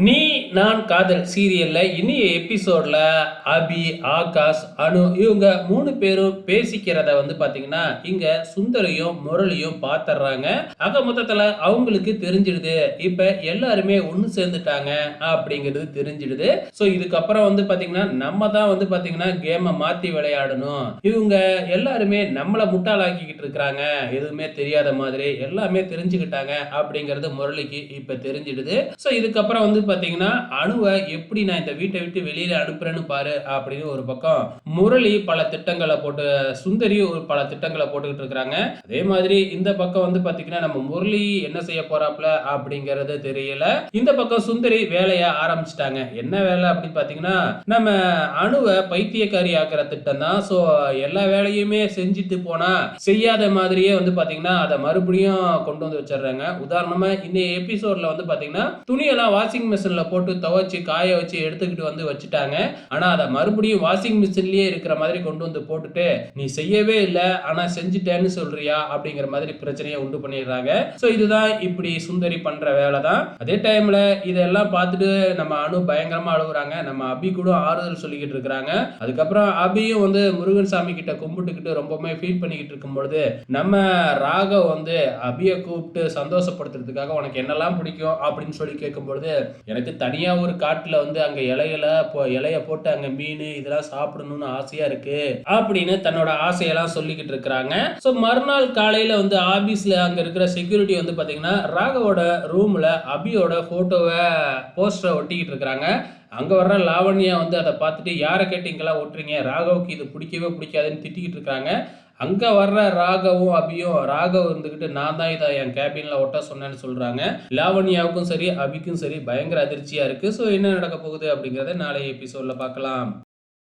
நீ நான் காதல் சீரியல்ல இனிய எபிசோட்ல அபி ஆகாஷ் அனு இவங்க மூணு பேரும் பேசிக்கிறத வந்து பாத்தீங்கன்னா இங்க சுந்தரையும் முரளியும் பாத்துறாங்க. ஆக மொத்தத்துல அவங்களுக்கு தெரிஞ்சிடுது. இப்ப எல்லாருமே ஒன்று சேர்ந்துட்டாங்க அப்படிங்கிறது தெரிஞ்சிடுது. சோ இதுக்கப்புறம் வந்து பாத்தீங்கன்னா நம்ம தான் வந்து பாத்தீங்கன்னா கேமை மாத்தி விளையாடணும். இவங்க எல்லாருமே நம்மள முட்டாளாக்கிக்கிட்டு இருக்கிறாங்க. எதுவுமே தெரியாத மாதிரி எல்லாமே தெரிஞ்சுக்கிட்டாங்க அப்படிங்கிறது முரளிக்கு இப்ப தெரிஞ்சிடுது. சோ இதுக்கப்புறம் வந்து பாத்தீங்கன்னா அணுவை எப்படி நான் இந்த வீட்டை விட்டு வெளியில அனுப்புறேன்னு பாரு அப்படின்னு ஒரு பக்கம் முரளி பல திட்டங்களை போட்டு சுந்தரி ஒரு பல திட்டங்களை போட்டுக்கிட்டு இருக்கிறாங்க. அதே மாதிரி இந்த பக்கம் வந்து பாத்தீங்கன்னா நம்ம முரளி என்ன செய்ய போறாப்ல அப்படிங்கறது தெரியல. இந்த பக்கம் சுந்தரி வேலையை ஆரம்பிச்சிட்டாங்க. என்ன வேலை அப்படின்னு பாத்தீங்கன்னா நம்ம அணுவை பைத்தியக்காரி ஆக்குற திட்டம் தான். ஸோ எல்லா வேலையுமே செஞ்சுட்டு போனா செய்யாத மாதிரியே வந்து பாத்தீங்கன்னா அதை மறுபடியும் கொண்டு வந்து வச்சிடுறாங்க. உதாரணமா இந்த எபிசோட்ல வந்து பாத்தீங்கன்னா துணியெல்லாம் வாஷிங் மிஷின்ல போட்டு துவைச்சு காய வச்சு எடுத்துக்கிட்டு வந்து வச்சுட்டாங்க. ஆனா அதை மறுபடியும் வாஷிங் மிஷின்லயே இருக்கிற மாதிரி கொண்டு வந்து போட்டுட்டு நீ செய்யவே இல்லை ஆனா செஞ்சுட்டேன்னு சொல்றியா? அப்படிங்கிற மாதிரி பிரச்சனையை உண்டு பண்ணிடுறாங்க. ஸோ இதுதான் இப்படி சுந்தரி பண்ற வேலை தான். அதே டைம்ல இதெல்லாம் பார்த்துட்டு நம்ம அணு பயங்கரமா அழுகுறாங்க. நம்ம அபி கூட ஆறுதல் சொல்லிக்கிட்டு இருக்கிறாங்க. அதுக்கப்புறம் அபியும் வந்து முருகன் சாமி கிட்ட கும்பிட்டுக்கிட்டு ரொம்பவுமே ஃபீல் பண்ணிக்கிட்டு இருக்கும் பொழுது நம்ம ராகவ் வந்து அபியை கூப்பிட்டு சந்தோஷப்படுத்துறதுக்காக உனக்கு என்னெல்லாம் பிடிக்கும்? அப்படின்னு சொல்லி கேட்கும் பொழுது எனக்கு தனி ஒரு காட்டில் வந்து அங்கே இலையில போ இலைய போட்டு அங்கே மீன் இதெல்லாம் சாப்பிடணும்னு ஆசையாக இருக்கு அப்படின்னு தன்னோட ஆசையெல்லாம் சொல்லிக்கிட்டு இருக்கிறாங்க. ஸோ மறுநாள் காலையில் வந்து ஆஃபீஸில் அங்கே இருக்கிற செக்யூரிட்டி வந்து பார்த்தீங்கன்னா ராகவோட ரூமில் அபியோட ஃபோட்டோவை போஸ்டரை ஒட்டிக்கிட்டு இருக்கிறாங்க. அங்கே வர்ற லாவண்யா வந்து அதை பார்த்துட்டு யாரை கேட்டு இங்கெல்லாம் ஒட்டுறீங்க? ராகவுக்கு இது பிடிக்கவே பிடிக்காதுன்னு திட்டிக்கிட்டு இருக்காங்க அங்கே வர்ற ராகவும் அபியும் ராகவ் வந்துக்கிட்டு நான் தான் இதை என் கேபினில் ஒட்ட சொன்னேன்னு சொல்கிறாங்க லாவண்யாவுக்கும் சரி அபிக்கும் சரி பயங்கர அதிர்ச்சியாக இருக்குது ஸோ என்ன நடக்க போகுது அப்படிங்கிறத நாளைய எபிசோடில் பார்க்கலாம்.